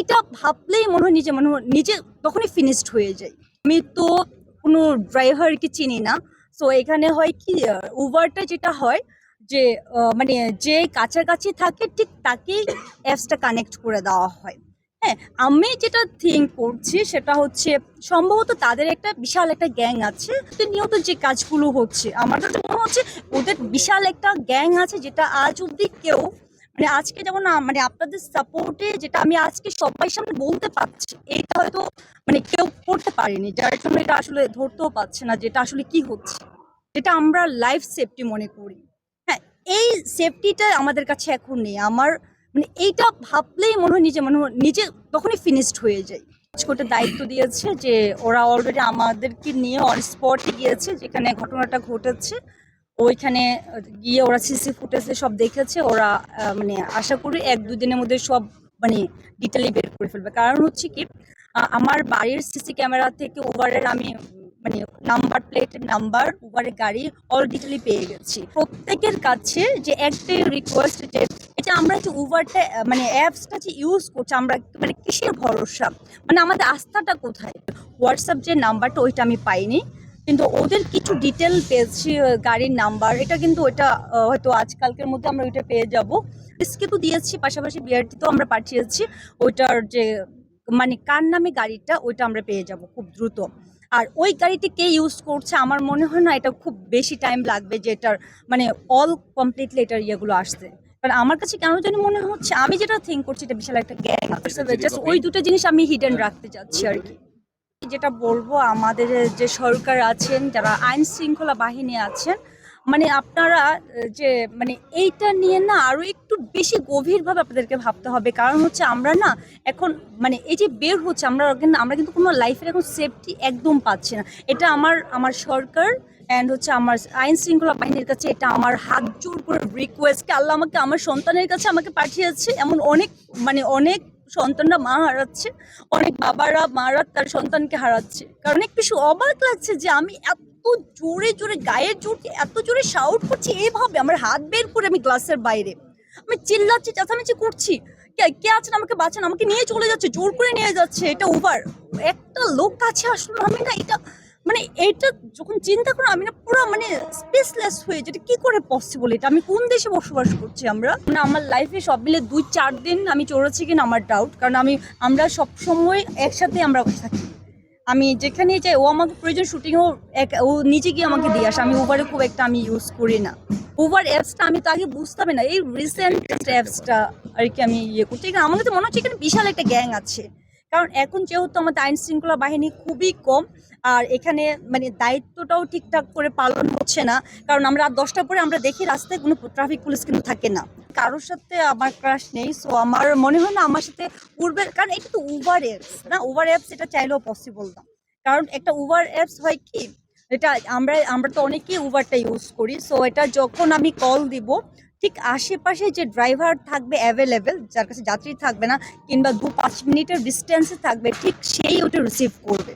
এইটা ভাবলেই মনে হয় নিজে, মনে হয় নিজে তখনই ফিনিশড হয়ে যায়। আমি তো কোনো ড্রাইভারকে চিনি না। সো এখানে হয় কি উবারটা যেটা হয় যে মানে যে কাছাকাছি থাকে ঠিক তাকেই অ্যাপসটা কানেক্ট করে দেওয়া হয়। হ্যাঁ আমি যেটা থিঙ্ক করছি সেটা হচ্ছে সম্ভবত তাদের একটা বিশাল একটা গ্যাং আছে। নিয়ত যে কাজগুলো হচ্ছে, আমার কাছে মনে হচ্ছে ওদের বিশাল একটা গ্যাং আছে যেটা আজ অব্দি কেউ মানে আজকে যেমন মানে আপনাদের সাপোর্টে যেটা আমি আজকে সবাই সামনে বলতে পারছি, এটা হয়তো মানে কেউ করতে পারেনি। যার জন্য এটা আসলে ধরতেও পারছে না যেটা আসলে কি হচ্ছে। যেটা আমরা লাইফ সেফটি মনে করি। হ্যাঁ এই সেফটিটা আমাদের কাছে এখন নেই। আমার মানে এইটা ভাবলেই মনে হয় নিজে, মনে হয় নিজে তখনই ফিনিশড হয়ে যায়। আজকে দায়িত্ব দিয়েছে যে ওরা অলরেডি আমাদেরকে নিয়ে অন স্পটে গিয়েছে, যেখানে ঘটনাটা ঘটেছে। ওইখানে গিয়ে ওরা সিসি ফুটেজে সব দেখেছে, ওরা মানে আশা করি এক দুদিনের মধ্যে সব মানে ডিটেলি বের করে ফেলবে। কারণ হচ্ছে কি আমার বাড়ির সিসি ক্যামেরা থেকে ওভারের আমি মানে নাম্বার প্লেটের নাম্বার উবারের গাড়ি অল ডিটেলি পেয়ে গেছি। প্রত্যেকের কাছে যে একটাই রিকোয়েস্ট যে এটা আমরা যে উবারটা মানে অ্যাপসটা যে ইউজ করছি, আমরা মানে কিসের ভরসা? মানে আমাদের আস্থাটা কোথায়? হোয়াটসঅ্যাপ যে নাম্বারটা ওইটা আমি পাইনি। কিন্তু ওদের কিছু ডিটেল পেয়েছি গাড়ির নাম্বার এটা কিন্তু ওইটা আহ, হয়তো আজকালকের মধ্যে আমরা ওইটা পেয়ে যাব। রিস্কে তো দিয়েছি পাশাপাশি বিআরটি তো আমরা পাঠিয়েছি। ওইটার যে মানে কার নামে গাড়িটা ওইটা আমরা পেয়ে যাব খুব দ্রুত। আর ওই গাড়িটি কে ইউজ করছে আমার মনে হয় না এটা খুব বেশি টাইম লাগবে যে এটার মানে অল কমপ্লিটলি এটার ইয়েগুলো আসতে। কারণ আমার কাছে কেন জানি মনে হচ্ছে আমি যেটা থিঙ্ক করছি এটা বিশাল একটা গ্যাং জাস্ট ওই দুটো জিনিস আমি হিডেন রাখতে চাচ্ছি আর কি। যেটা বলব, আমাদের যে সরকার আছেন, যারা আইন শৃঙ্খলা বাহিনী আছেন মানে আপনারা যে মানে এইটা নিয়ে না আরও একটু বেশি গভীরভাবে আপনাদেরকে ভাবতে হবে। কারণ হচ্ছে আমরা না এখন মানে এই যে বের হচ্ছে, আমরা কিন্তু আমরা কিন্তু কোনো লাইফের এখন সেফটি একদম পাচ্ছি না। এটা আমার আমার সরকার অ্যান্ড হচ্ছে আমার আইন শৃঙ্খলা বাহিনীর কাছে এটা আমার হাত জোর করে রিকোয়েস্ট আল্লাহ আমাকে, আমার সন্তানের কাছে আমাকে পাঠিয়েছে এমন অনেক মানে অনেক সন্তানরা মা হারাচ্ছে, অনেক বাবারা, মারা তার সন্তানকে হারাচ্ছে। কারণ বেশি অবাক লাগছে যে আমি এত জোরে জোরে গায়ের জোর এত জোরে শাউট করছি এইভাবে আমার হাত বের করে আমি গ্লাসের বাইরে। আমি চিল্লাচ্ছি, চেঁচামেচি করছি। কে আছেন আমাকে বাঁচান, আমাকে নিয়ে চলে যাচ্ছে, জোর করে নিয়ে যাচ্ছে, এটা ওভার একটা লোক কাছে আসলো, আমি না এটা মানে এটা যখন চিন্তা করো, আমি না পুরো মানে স্পেসলেস হয়ে যেটা কি করে পসিবল এটা? আমি কোন দেশে বসবাস করছি আমরা? মানে আমার লাইফে সব মিলে দুই চার দিন আমি চড়েছি কিনা আমার ডাউট কারণ আমি, আমরা সব সময় একসাথে আমরা থাকি। আমি যেখানে যাই, ও আমাকে প্রয়োজন শুটিংও এক, ও নিজে গিয়ে আমাকে দিয়ে আসে। আমি উবারে খুব একটা আমি ইউজ করি না। উবার অ্যাপসটা আমি তো আগে বুঝতামই না। এই রিসেন্ট অ্যাপসটা আর কি আমি ইয়ে করছি। আমার কাছে মনে হচ্ছে এখানে বিশাল একটা গ্যাং আছে। কারণ এখন যেহেতু আমাদের আইন শৃঙ্খলা বাহিনী খুবই কম, আর এখানে মানে দায়িত্বটাও ঠিকঠাক করে পালন হচ্ছে না, কারণ আমরা রাত দশটার পরে আমরা দেখি রাস্তায় কোনো ট্রাফিক পুলিশ কিন্তু থাকে না। কারোর সাথে আমার ক্রাশ নেই সো আমার মনে হয় না আমার সাথে পূর্বের কারণ এটা তো উবার অ্যাপস না? উবার অ্যাপস এটা চাইলেও পসিবল না। কারণ একটা উবার অ্যাপস হয় কি, এটা আমরা আমরা তো অনেকেই উবারটা ইউজ করি সো এটা যখন আমি কল দিব ঠিক আশেপাশে যে ড্রাইভার থাকবে অ্যাভেলেবেল যার কাছে যাত্রী থাকবে না, কিংবা দু পাঁচ মিনিটের ডিস্টেন্সে থাকবে, ঠিক সেই ওটা রিসিভ করবে।